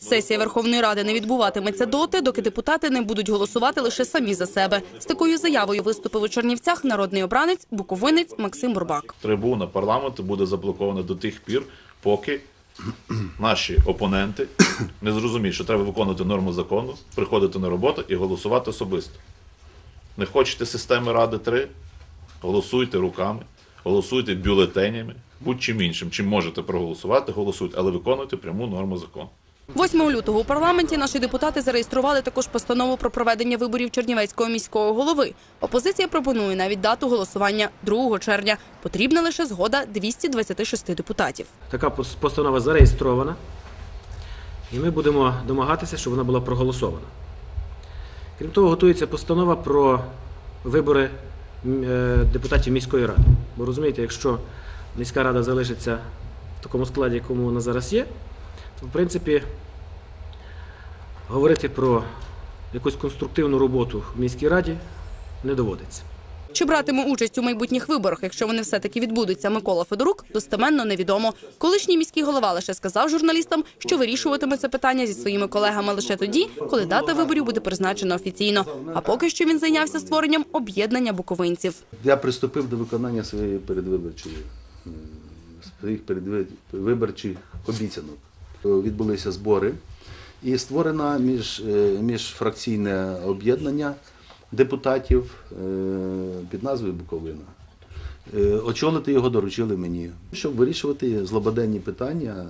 Сесія Верховної Ради не відбуватиметься доти, доки депутати не будуть голосувати лише самі за себе. З такою заявою виступив у Чернівцях народний обранець, буковинець Максим Бурбак. трибуна парламенту буде заблокована до тих пір, поки наші опоненти не зрозуміють, що треба виконувати норму закону, приходити на роботу і голосувати особисто. Не хочете системи Ради 3? Голосуйте руками, голосуйте бюлетенями, будь-чим іншим. Чим можете проголосувати, голосуйте, але виконуйте пряму норму закону. 8 лютого у парламенті наші депутати зареєстрували також постанову про проведення виборів Чернівецького міського голови. Опозиція пропонує навіть дату голосування 2 червня. Потрібна лише згода 226 депутатів. Така постанова зареєстрована, і ми будемо домагатися, щоб вона була проголосована. Крім того, готується постанова про вибори е, депутатів міської ради. Бо розумієте, якщо міська рада залишиться в такому складі, якому вона зараз є, в принципі говорити про якусь конструктивну роботу в міській раді не доводиться. Чи братиме участь у майбутніх виборах, якщо вони все-таки відбудуться, Микола Федорук, достеменно невідомо. Колишній міський голова лише сказав журналістам, що вирішуватиме це питання зі своїми колегами лише тоді, коли дата виборів буде призначена офіційно. А поки що він зайнявся створенням об'єднання буковинців. Я приступив до виконання своєї передвиборчої своїх передвиборчих обіцянок. Відбулися збори і створено між, е, міжфракційне об'єднання депутатів е, під назвою Буковина. Е, Очолити його доручили мені, щоб вирішувати злободенні питання, е,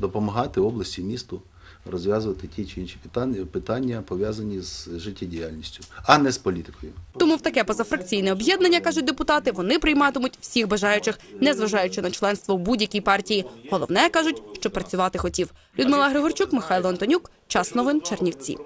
допомагати області, місту розв'язувати ті чи інші питання, питання пов'язані з життєдіяльністю, а не з політикою. Тому в таке позафракційне об'єднання, кажуть депутати, вони прийматимуть всіх бажаючих, незважаючи на членство в будь-якій партії. Головне кажуть, що працювати хотів. Людмила Григорчук, Михайло Антонюк. Час новин Чернівці.